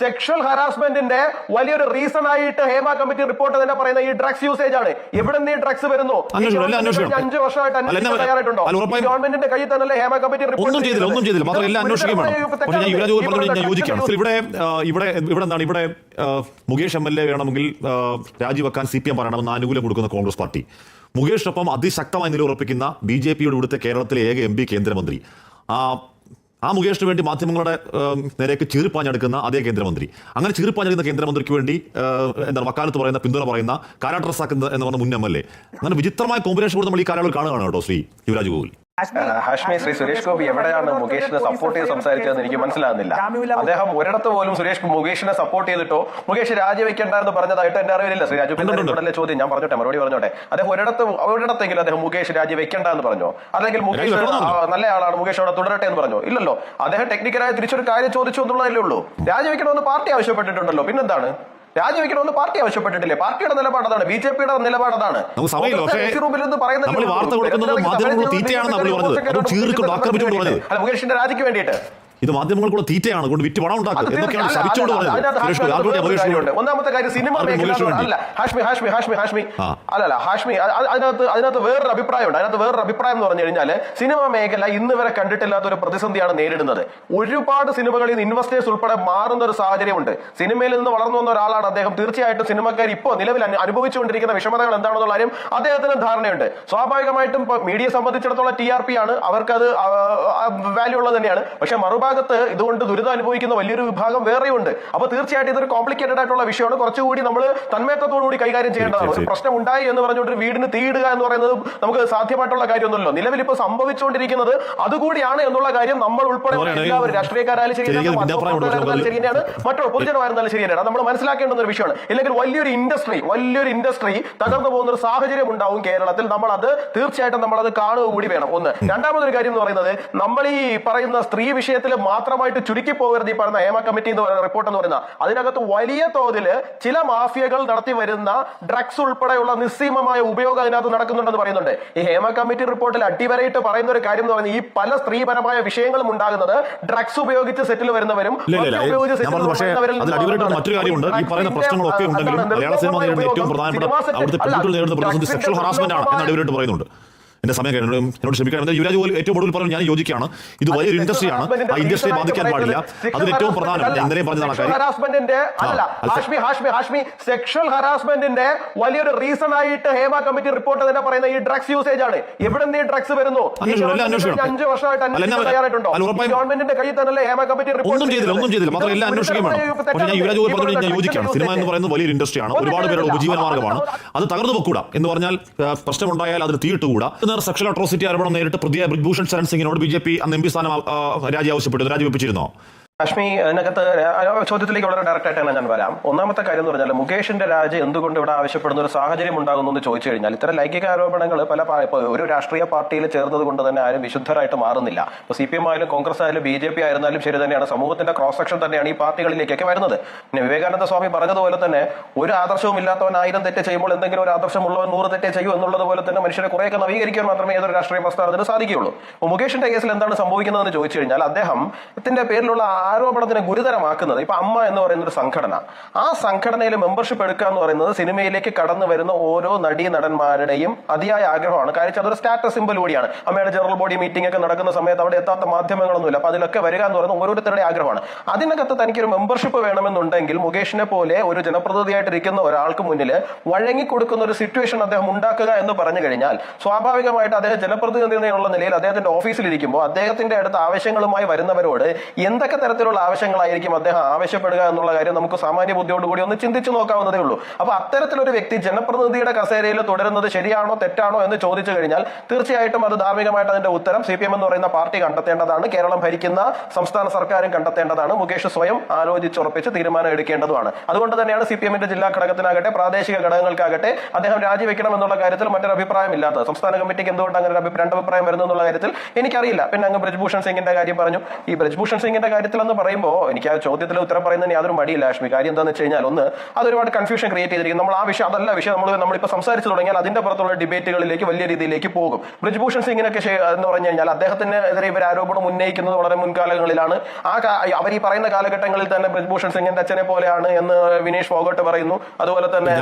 Sexual ഹറാസ്മെന്റിന്റെ വലിയൊരു reason ആയിട്ട് ഹേമ കമ്മിറ്റി റിപ്പോർട്ട് തന്നെ പറയുന്ന ഈ ഡ്രഗ്സ് യൂസേജ് ആണ്. എവിടെ നിന്ന് ഈ ഡ്രഗ്സ് വരുന്നു അഞ്ചു വർഷമായിട്ട് അന്വേഷിക്കാൻ തയ്യാറായിട്ടുണ്ടോ? ഗവൺമെന്റിന്റെ കയ്യിൽ തന്നെ ഹേമ കമ്മിറ്റി റിപ്പോർട്ട് ഒന്നും ചെയ്തില്ല ഒന്നും ചെയ്തില്ല. മാത്രം എല്ലാം അന്വേഷിക്കുകയും ഞാൻ യുവരാജ് പറഞ്ഞത് ഞാൻ യോജിക്കുകയാണ്. ഇവിടെ ഇവിടെ ഇവിടെ എന്താണ് ഇവിടെ മുകേഷ് എം എൽ എ വേണമെങ്കിൽ രാജിവെക്കാൻ സി പി എം പറയണമെന്ന് ആനുകൂല്യം കൊടുക്കുന്ന കോൺഗ്രസ് പാർട്ടി. മുകേഷിനൊപ്പം അതിശക്തമായി നിലയുറപ്പിക്കുന്ന ബി ജെ പിയുടെ ഇവിടുത്തെ കേരളത്തിലെ ഏക എം പി കേന്ദ്രമന്ത്രി. ആ മുകേഷിന് വേണ്ടി മാധ്യമങ്ങളുടെ നേരേക്ക് ചീറിപ്പാഞ്ഞെടുക്കുന്ന അതേ കേന്ദ്രമന്ത്രി. അങ്ങനെ ചീറിപ്പാഞ്ഞെടുക്കുന്ന കേന്ദ്രമന്ത്രിക്ക് വേണ്ടി എന്താണ് വക്കാലത്ത് പറയുന്ന പിന്തുണ പറയുന്ന കാരാട്രസാക്കുന്ന എന്ന് പറഞ്ഞ മുൻ എം എൽ എ. അങ്ങനെ വിചിത്രമായ കോമ്പിനേഷൻ കൂടെ നമ്മൾ ഈ കാലയളവിൽ കാണുകയാണ് കേട്ടോ ശ്രീ യുവരാജ് ഗോകുൽ. ഹാഷ്മി ശ്രീ സുരേഷ് ഗോപി എവിടെയാണ് മുകേഷിനെ സപ്പോർട്ട് ചെയ്ത് സംസാരിച്ചതെന്ന് എനിക്ക് മനസ്സിലാകുന്നില്ല. അദ്ദേഹം ഒരിടത്ത് പോലും സുരേഷ് മുകേഷിനെ സപ്പോർട്ട് ചെയ്തിട്ടോ മുകേഷ് രാജിവെക്കേണ്ട എന്ന് പറഞ്ഞതായിട്ട് എന്റെ അറിവില്ല ശ്രീ രാജു. ഉടനെ ചോദ്യം ഞാൻ പറഞ്ഞോട്ടെ മറുപടി പറഞ്ഞോട്ടെ. അദ്ദേഹം ഒരിടത്ത് ഒരിടത്തെങ്കിലും അദ്ദേഹം മുകേഷ് രാജിവെക്കേണ്ട എന്ന് പറഞ്ഞോ? അല്ലെങ്കിൽ മുകേഷ്? നല്ല ആളാണ് മുകേഷ് അവിടെ തുടരട്ടെ എന്ന് പറഞ്ഞു? ഇല്ലല്ലോ. അദ്ദേഹം ടെക്നിക്കലായി തിരിച്ചൊരു കാര്യം ചോദിച്ചു എന്നുള്ളതല്ലേ ഉള്ളൂ. രാജിവെക്കണമെന്ന് പാർട്ടി ആവശ്യപ്പെട്ടിട്ടുണ്ടല്ലോ. പിന്നെന്താണ്? രാജിവെക്കണമെന്ന് പാർട്ടി ആവശ്യപ്പെട്ടിട്ടില്ലേ? പാർട്ടിയുടെ നിലപാട് അതാണ് ബി ജെ പിയുടെ നിലപാട് അതാണ്. മുകേഷിന്റെ രാജിക്ക് വേണ്ടിയിട്ട്. ഇത് മാധ്യമങ്ങൾക്കുള്ള തീറ്റയാണ് കൊണ്ട് വിറ്റ് പണം ഉണ്ടാക്കുക എന്നൊക്കെയാണ് ശപിച്ചുകൊണ്ട് പറഞ്ഞത്. ഒന്നാമത്തെ കാര്യം സിനിമ അല്ല ഹാഷ്മി ഹാഷ്മി ഹാഷ്മി ഹാഷ്മി. അല്ലല്ല ഹാഷ്മി അത് അത് അതിനകത്ത് അതിനകത്ത് വേറൊരു അഭിപ്രായമുണ്ട്. അതിനകത്ത് വേറൊരു അഭിപ്രായം എന്ന് പറഞ്ഞു കഴിഞ്ഞാൽ സിനിമ മേഖല ഇന്ന് വരെ കണ്ടിട്ടില്ലാത്ത ഒരു പ്രതിസന്ധിയാണ് നേരിടുന്നത്. ഒരുപാട് സിനിമകളിൽ നിന്ന് ഇൻവെസ്റ്റേഴ്സ് ഉൾപ്പെടെ മാറുന്ന ഒരു സാഹചര്യമുണ്ട്. സിനിമയിൽ നിന്ന് വളർന്നു വന്ന ഒരാളാണ് അദ്ദേഹം. തീർച്ചയായിട്ടും സിനിമക്കാർ ഇപ്പോൾ നിലവിൽ അനു- അനുഭവിച്ചുകൊണ്ടിരിക്കുന്ന വിഷമതകൾ എന്താണെന്നുള്ള കാര്യം അദ്ദേഹത്തിന് ധാരണയുണ്ട്. സ്വാഭാവികമായിട്ടും മീഡിയ മീഡിയയെ സംബന്ധിച്ചിടത്തോളം ടി ആർ പി ആണ്. അവർക്കത് വാല്യൂ ഉള്ളത് തന്നെയാണ്. പക്ഷെ മറുഭാഗത്ത് ഇതുകൊണ്ട് ദുരിതം അനുഭവിക്കുന്ന വലിയൊരു വിഭാഗം വേറെയുണ്ട്. അപ്പൊ തീർച്ചയായിട്ടും ഇതൊരു കോംപ്ലിക്കേറ്റഡ് ആയിട്ടുള്ള വിഷയമാണ്. കുറച്ചുകൂടി നമ്മൾ തന്മയത്വത്തോടു കൂടി കൈകാര്യം ചെയ്യേണ്ടതാണ്. ഒരു പ്രശ്നം ഉണ്ടായി എന്ന് പറഞ്ഞുകൊണ്ട് ഒരു വീടിന് തീയിടുക എന്ന് പറയുന്നത് നമുക്ക് സാധ്യമായിട്ടുള്ള കാര്യമൊന്നുമല്ലോ. നിലവിൽ ഇപ്പൊ സംഭവിച്ചുകൊണ്ടിരിക്കുന്നത് അതുകൂടിയാണ് എന്നുള്ള കാര്യം നമ്മൾ ഉൾപ്പെടെ എല്ലാവരും രാഷ്ട്രീയക്കാരായാലും ശരി ശരിയാണ് തന്നെയാണ്, ഭിന്നാഭിപ്രായം ഉണ്ട് മാധ്യമപ്രവർത്തകരായിരുന്നാലും പക്ഷേ ശരി തന്നെയാണ്. മറ്റുള്ള പൊതുജനമായിരുന്നാലും ശരിയാണ് നമ്മൾ മനസ്സിലാക്കേണ്ടുന്ന ഒരു വിഷയമാണ്. ഇല്ലെങ്കിൽ വലിയൊരു ഇൻഡസ്ട്രി വലിയൊരു ഇൻഡസ്ട്രി തകർന്നു പോകുന്ന ഒരു സാഹചര്യം ഉണ്ടാവും കേരളത്തിൽ. നമ്മൾ അത് തീർച്ചയായിട്ടും നമ്മൾ അത് കാണുക കൂടി വേണം. ഒന്ന്. രണ്ടാമതൊരു കാര്യം എന്ന് പറയുന്നത് നമ്മൾ ഈ പറയുന്ന സ്ത്രീ വിഷയത്തിൽ മാത്രമായിട്ട് ചുരുക്കി പോകരുത് ഈ പറയുന്ന ഹേമ കമ്മിറ്റി എന്ന് പറയുന്ന റിപ്പോർട്ട് എന്ന് പറയുന്ന. അതിനകത്ത് വലിയ തോതിൽ ചില മാഫിയകൾ നടത്തി വരുന്ന ഡ്രഗ്സ് ഉൾപ്പെടെയുള്ള നിസ്സീമമായ ഉപയോഗം അതിനകത്ത് നടക്കുന്നുണ്ടെന്ന് പറയുന്നുണ്ട്. ഈ ഹേമ കമ്മിറ്റി റിപ്പോർട്ടിൽ അടിവരയിട്ട് പറയുന്ന ഒരു കാര്യം എന്ന് പറയുന്നത് ഈ പല സ്ത്രീപരമായ വിഷയങ്ങളും ഉണ്ടാകുന്നത് ഡ്രഗ്സ് ഉപയോഗിച്ച് സെറ്റിൽ വരുന്നവരും ഉപയോഗിച്ച് സെറ്റിൽ വരുന്നവരും മറ്റൊരു കാര്യമുണ്ട്. ഈ പറയുന്ന പ്രശ്നങ്ങളൊക്കെ ഉണ്ടെങ്കിലും മലയാള സിനിമ നേരിടുന്ന ഏറ്റവും പ്രധാനപ്പെട്ട അവിടുത്തെ പെൺകുട്ടികൾ നേരിടുന്ന പ്രതിസന്ധി സെക്ഷൽ ഹറാസ്മെന്റ് ആണ് എന്ന് അടിവരയിട്ട് പറയുന്നുണ്ട്. എന്റെ സമയം കഴിഞ്ഞു എന്നോട് ക്ഷമിക്കണം. യുവരാജ് പോലും ഏറ്റവും കൂടുതൽ പറഞ്ഞു ഞാൻ യോജിക്കുകയാണ്. ഇത് വലിയൊരു ഇൻഡസ്ട്രിയാണ് ആ ഇൻഡസ്ട്രിയെ ബാധിക്കാൻ പാടില്ല. അതിന് ഏറ്റവും പ്രധാനം ഞാൻ ഇന്നലെയും പറഞ്ഞതാണ് ഹറാസ്മെന്റിന്റെ അല്ല. ഹാഷ്മി ഹാഷ്മി ഹാഷ്മി. സെക്ഷൽ ഹറാസ്മെന്റിന്റെ വലിയൊരു റീസൺ ആയിട്ട് ഹേമ കമ്മിറ്റി റിപ്പോർട്ട് തന്നെ പറയുന്ന ഈ ഡ്രഗ്സ് യൂസേജ് ആണ്. എവിടെ നിന്ന് ഈ ഡ്രഗ്സ് വരുന്നു. അഞ്ച് വർഷമായിട്ട് അന്വേഷിക്കാൻ തയ്യാറായിട്ടുണ്ടോ? ഗവൺമെന്റിന്റെ കയ്യിൽ തന്നെ ഹേമ കമ്മിറ്റി റിപ്പോർട്ട് ഒന്നും ചെയ്തില്ല ഒന്നും ചെയ്തില്ല. എല്ലാം ഞാൻ യുവരാജ് പോലും പറഞ്ഞു ഞാൻ യോജിക്കുകയാണ്. സിനിമ എന്ന് പറയുന്നത് വലിയൊരു ഇൻഡസ്ട്രിയാണ് ഒരുപാട് പേരുടെ ഉപജീവന മാർഗമാണ് അത് തകർന്നു പോകൂടാ എന്ന് പറഞ്ഞാൽ പ്രശ്നമുണ്ടായാൽ അതിന് തീയിട്ടുകൂടാ. നേരെ സെക്ഷൽ അട്രോസിറ്റി ആരോപണം നേരിട്ട് പ്രതിയായ ബ്രിജ്ഭൂഷൺ ശരൺ സിംഗിനോട് ബി ജെ പി അന്ന് എം പി സ്ഥാനം രാജി ആവശ്യപ്പെട്ടു. രാജിവെപ്പിച്ചിരുന്നോ? ലക്ഷ്മി അതിനകത്ത് ചോദ്യത്തിലേക്ക് വളരെ ഡയറക്റ്റ് ആയിട്ടാണ് ഞാൻ വരാം. ഒന്നാമത്തെ കാര്യം എന്ന് പറഞ്ഞാൽ മുകേഷിന്റെ രാജി എന്തുകൊണ്ട് ഇവിടെ ആവശ്യപ്പെടുന്ന ഒരു സാഹചര്യം ഉണ്ടാകുന്നു എന്ന് ചോദിച്ചു കഴിഞ്ഞാൽ ഇത്തരം ലൈംഗിക ആരോപണങ്ങൾ പല ഒരു രാഷ്ട്രീയ പാർട്ടിയിൽ ചേർന്നത് കൊണ്ട് തന്നെ ആരും വിശുദ്ധരായിട്ട് മാറുന്നില്ല. ഇപ്പൊ സി പി എം ആയാലും കോൺഗ്രസ് ആയാലും ബി ജെ പി ആയിരുന്നാലും ശരി തന്നെയാണ്. സമൂഹത്തിന്റെ ക്രോസ് സെക്ഷൻ തന്നെയാണ് ഈ പാർട്ടികളിലേക്കൊക്കെ വരുന്നത്. പിന്നെ വിവേകാനന്ദ സ്വാമി പറഞ്ഞതുപോലെ തന്നെ ഒരു ആദർശവും ഇല്ലാത്തവൻ ആയിരം തെറ്റ് ചെയ്യുമ്പോൾ എന്തെങ്കിലും ഒരു ആദർശം ഉള്ളവൻ നൂറ് തെറ്റേ ചെയ്യൂ എന്നുള്ളത് പോലെ തന്നെ മനുഷ്യരെ കുറേയൊക്കെ നവീകരിക്കാൻ മാത്രമേ ഏതൊരു രാഷ്ട്രീയ പ്രസ്ഥാനത്തിന് സാധിക്കുകയുള്ളൂ. മുകേഷിന്റെ കേസിൽ എന്താണ് സംഭവിക്കുന്നതെന്ന് ചോദിച്ചു കഴിഞ്ഞാൽ അദ്ദേഹം ഇതിന്റെ പേരിലുള്ള ആരോപണത്തിനെ ഗുരുതരമാക്കുന്നത് ഇപ്പൊ അമ്മ എന്ന് പറയുന്ന ഒരു സംഘടന. ആ സംഘടനയിൽ മെമ്പർഷിപ്പ് എടുക്കുക എന്ന് പറയുന്നത് സിനിമയിലേക്ക് കടന്നു വരുന്ന ഓരോ നടീ നടന്മാരുടെയും അതിയായ ആഗ്രഹമാണ്. കാര്യം അതൊരു സ്റ്റാറ്റസ് സിമ്പിൾ കൂടിയാണ്. അമ്മയുടെ ജനറൽ ബോഡി മീറ്റിംഗ് ഒക്കെ നടക്കുന്ന സമയത്ത് അവിടെ എത്താത്ത മാധ്യമങ്ങളൊന്നുമില്ല. അപ്പൊ അതിലൊക്കെ വരിക എന്ന് പറയുന്ന ഓരോരുത്തരുടെ ആഗ്രഹമാണ്. അതിനകത്ത് തനിക്കൊരു മെമ്പർഷിപ്പ് വേണമെന്നുണ്ടെങ്കിൽ മുകേഷിനെ പോലെ ഒരു ജനപ്രതിനിധിയായിട്ടിരിക്കുന്ന ഒരാൾക്ക് മുന്നിൽ വഴങ്ങി കൊടുക്കുന്ന ഒരു സിറ്റുവേഷൻ അദ്ദേഹം ഉണ്ടാക്കുക എന്ന് പറഞ്ഞു കഴിഞ്ഞാൽ സ്വാഭാവികമായിട്ട് അദ്ദേഹം ജനപ്രതിനിധി എന്നുള്ള നിലയിൽ അദ്ദേഹത്തിന്റെ ഓഫീസിലിരിക്കുമ്പോൾ അദ്ദേഹത്തിന്റെ അടുത്ത് ആവശ്യങ്ങളുമായി വരുന്നവരോട് എന്തൊക്കെ തരത്തിലുള്ള ആവശ്യങ്ങളായിരിക്കും അദ്ദേഹം ആവശ്യപ്പെടുക എന്നുള്ള കാര്യം നമുക്ക് സാമാന്യ ബുദ്ധിയോട് കൂടി ഒന്ന് ചിന്തിച്ചു നോക്കാവുന്നതേ ഉള്ളൂ. അപ്പൊ അത്തരത്തിലൊരു വ്യക്തി ജനപ്രതിനിധിയുടെ കസേരയിൽ തുടരുന്നത് ശരിയാണോ തെറ്റാണോ എന്ന് ചോദിച്ചു കഴിഞ്ഞാൽ തീർച്ചയായിട്ടും അത് ധാർമ്മികമായിട്ട് അതിന്റെ ഉത്തരം സി എന്ന് പറയുന്ന പാർട്ടി കണ്ടെത്തേണ്ടതാണ്. കേരളം ഭരിക്കുന്ന സംസ്ഥാന സർക്കാരും കണ്ടെത്തേണ്ടതാണ്. മുകേഷ് സ്വയം ആലോചിച്ചുറപ്പിച്ച് തീരുമാനം എടുക്കേണ്ടതുമാണ്. അതുകൊണ്ട് തന്നെയാണ് സി പി എമ്മിന്റെ ജില്ലാ ഘടകത്തിനാകട്ടെ പ്രാദേശിക ഘടകങ്ങൾക്കാകട്ടെ അദ്ദേഹം രാജിവെക്കണം എന്നുള്ള കാര്യത്തിൽ മറ്റൊരു അഭിപ്രായം ഇല്ലാത്തത്. സംസ്ഥാന കമ്മിറ്റിക്ക് എന്തുകൊണ്ട് അങ്ങനെ ഒരു രണ്ട് അഭിപ്രായം വരുന്നു എന്നുള്ള കാര്യത്തിൽ എനിക്കറിയില്ല. പിന്നെ അങ്ങ് ബ്രജ്ഭൂഷൺ സിംഗിന്റെ കാര്യം പറഞ്ഞു. ഈ ബ്രജ്ഭൂഷൺ സിംഗിന്റെ കാര്യത്തിൽ എന്ന് പറയുമ്പോൾ എനിക്ക് ആ ചോദ്യത്തിൽ ഉത്തരം പറയുന്നതിന് യാതൊരു മടിയില്ല ലക്ഷ്മി. കാര്യം എന്താണെന്ന് വെച്ച് കഴിഞ്ഞാൽ ഒന്ന് അത് ഒരുപാട് കൺഫ്യൂഷൻ ക്രിയേറ്റ് ചെയ്തിരിക്കും നമ്മൾ ആ വിഷയം അതല്ല വിഷയം നമ്മൾ നമ്മളിപ്പോൾ സംസാരിച്ചു തുടങ്ങിയാൽ അതിന്റെ പുറത്തുള്ള ഡിബേറ്റുകളിലേക്ക് വലിയ രീതിയിലേക്ക് പോകും. ബ്രിജ്ഭൂഷൺ സിംഗിനൊക്കെ എന്ന് പറഞ്ഞു കഴിഞ്ഞാൽ അദ്ദേഹത്തിനെതിരെ ഇവർ ആരോപണം ഉന്നയിക്കുന്നത് വളരെ മുൻകാലങ്ങളിലാണ്. ആ അവർ ഈ പറയുന്ന കാലഘട്ടങ്ങളിൽ തന്നെ ബ്രിജ്ഭൂഷൺ സിംഗിന്റെ അച്ഛനെ പോലെയാണ് എന്ന് വിനീഷ് ഫോഗട്ട് പറയുന്നു. അതുപോലെ തന്നെ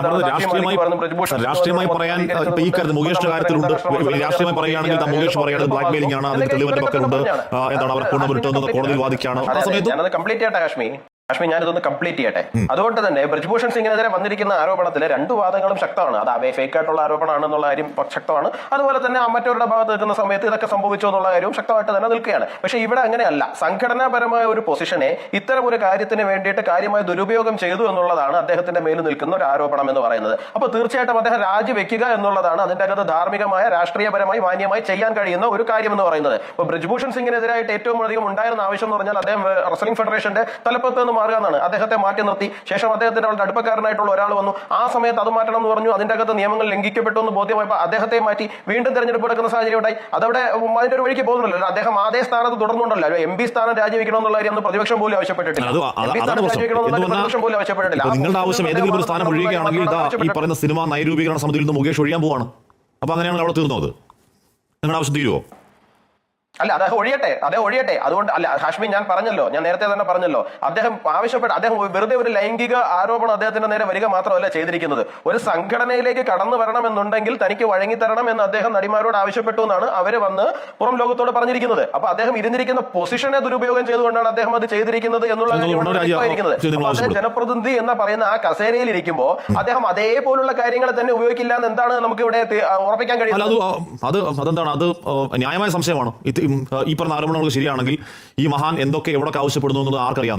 രാഷ്ട്രീയമായി പറയാൻ ഈ കാര്യത്തിൽ മുകേഷിന്റെ കാര്യത്തിലുണ്ട് രാഷ്ട്രീയമായി പറയുകയാണെങ്കിൽ ദാ മുകേഷ് പറയുന്നത് ബ്ലാക്ക് മെയിലിംഗ് ആണ് അതിന് തെളിവെന്റെ പക്കലുണ്ട് എന്താണ് അവർ കൊണ്ടുവരുന്നത് കോടതിയിൽ ആ സമയത്ത് ഞാനത് കംപ്ലീറ്റ് ചെയ്യട്ടെ കാശ്മീർ കാശ്മീർ ഞാനിതൊന്ന് കംപ്ലീറ്റ് ചെയ്യട്ടെ. അതുകൊണ്ട് തന്നെ ബ്രിജ്ഭൂഷൺ സിംഗിനെതിരെ വന്നിരിക്കുന്ന ആരോപണത്തിൽ രണ്ട് വാദങ്ങളും ശക്തമാണ്. അത് അവയെ ഫേക്ക് ആയിട്ടുള്ള ആരോപണമാണെന്നുള്ള കാര്യം ശക്തമാണ്. അതുപോലെ തന്നെ മറ്റവരുടെ ഭാഗത്ത് നിൽക്കുന്ന സമയത്ത് ഇതൊക്കെ സംഭവിച്ചു എന്നുള്ള കാര്യവും ശക്തമായിട്ട് തന്നെ നിൽക്കുകയാണ്. പക്ഷേ ഇവിടെ അങ്ങനെയല്ല. സംഘടനാപരമായ ഒരു പൊസിഷനെ ഇത്തരം ഒരു കാര്യത്തിന് വേണ്ടിയിട്ട് കാര്യമായ ദുരുപയോഗം ചെയ്തു എന്നുള്ളതാണ് അദ്ദേഹത്തിന്റെ മേൽ നിൽക്കുന്ന ഒരു ആരോപണം എന്ന് പറയുന്നത്. അപ്പോൾ തീർച്ചയായിട്ടും അദ്ദേഹം രാജിവെക്കുക എന്നുള്ളതാണ് അതിന്റെ അകത്ത് ധാർമ്മികമായ രാഷ്ട്രീയപരമായി മാന്യമായി ചെയ്യാൻ കഴിയുന്ന ഒരു കാര്യം എന്ന് പറയുന്നത്. ഇപ്പോൾ ബ്രിജ്ഭൂഷൺ സിംഗിനെതിരായിട്ട് ഏറ്റവും അധികം ഉണ്ടായിരുന്ന ആവശ്യം എന്ന് പറഞ്ഞാൽ അദ്ദേഹം റെസ്ലിംഗ് ഫെഡറേഷന്റെ തലപ്പത്ത് നിന്ന് മാറുക എന്നാണ്. അദ്ദേഹത്തെ മാറ്റി നിർത്തി. ശേഷം അദ്ദേഹത്തിന്റെ അവളുടെ അടുപ്പക്കാരനായിട്ടുള്ള ഒരാൾ വന്നു. ആ സമയത്ത് അത് മാറ്റണം എന്ന് പറഞ്ഞു. അതിന്റെ അകത്ത് നിയമങ്ങൾ ലംഘിക്കപ്പെട്ടു എന്ന് ബോധ്യമായപ്പോൾ അദ്ദേഹത്തെ മാറ്റി. വീണ്ടും തെരഞ്ഞെടുപ്പ് എടുക്കുന്ന സാഹചര്യം ഉണ്ടായി അതവിടെ അതിന്റെ ഒരു വഴിക്ക് പോകുന്നില്ലല്ലോ. അദ്ദേഹം അതേ സ്ഥാനത്ത് തുടർന്നുണ്ടല്ലോ എം പി സ്ഥാനം രാജിവെക്കണം എന്നുള്ള കാര്യം പ്രതിപക്ഷം പോലും ആവശ്യപ്പെട്ടിട്ടില്ല. പ്രതിപക്ഷം പോലും ആവശ്യപ്പെട്ടിട്ടില്ല. നിങ്ങളുടെ ആവശ്യം ഏതെങ്കിലും ഒരു സ്ഥാനം ഒഴിയുകയാണെങ്കിൽ ഈ പറയുന്ന സിനിമ നയരൂപീകരണ സമിതിയിൽ നിന്ന് മുകേഷ് ഒഴിയാൻ പോവാണ്. അപ്പൊ അങ്ങനെയാണ് അവിടെ തീർന്നത് നിങ്ങളുടെ ആവശ്യം തീരുവോ? അല്ല അദ്ദേഹം ഒഴിയട്ടെ അദ്ദേഹം ഒഴിയട്ടെ. അതുകൊണ്ട് അല്ല ഹാഷ്മി ഞാൻ പറഞ്ഞല്ലോ ഞാൻ നേരത്തെ തന്നെ പറഞ്ഞല്ലോ. അദ്ദേഹം ആവശ്യപ്പെട്ട അദ്ദേഹം വെറുതെ ഒരു ലൈംഗിക ആരോപണം അദ്ദേഹത്തിന്റെ നേരെ വരിക മാത്രമല്ല ചെയ്തിരിക്കുന്നത്. ഒരു സംഘടനയിലേക്ക് കടന്നു വരണമെന്നുണ്ടെങ്കിൽ തനിക്ക് വഴങ്ങിത്തരണം എന്ന് അദ്ദേഹം നടിമാരോട് ആവശ്യപ്പെട്ടു എന്നാണ് അവർ വന്ന് പുറം ലോകത്തോട് പറഞ്ഞിരിക്കുന്നത്. അപ്പൊ അദ്ദേഹം ഇരുന്നിരിക്കുന്ന പൊസിഷനെ ദുരുപയോഗം ചെയ്തുകൊണ്ടാണ് അദ്ദേഹം അത് ചെയ്തിരിക്കുന്നത് എന്നുള്ള ജനപ്രതിനിധി എന്ന് പറയുന്ന ആ കസേരയിൽ ഇരിക്കുമ്പോൾ അദ്ദേഹം അതേപോലുള്ള കാര്യങ്ങൾ തന്നെ ഉപയോഗിക്കില്ല എന്ന് എന്താണ് നമുക്ക് ഇവിടെ ഉറപ്പിക്കാൻ കഴിയുന്നത്? അത് അത് അതെന്താണ്? അത് ആ, ന്യായമായ സംശയമാണ്? ഈ പറഞ്ഞ ആരോപണങ്ങൾ ശരിയാണെങ്കിൽ ഈ മഹാൻ എന്തൊക്കെ എവിടെ ആവശ്യപ്പെടുന്നു എന്നുള്ളത് ആർക്കറിയാം?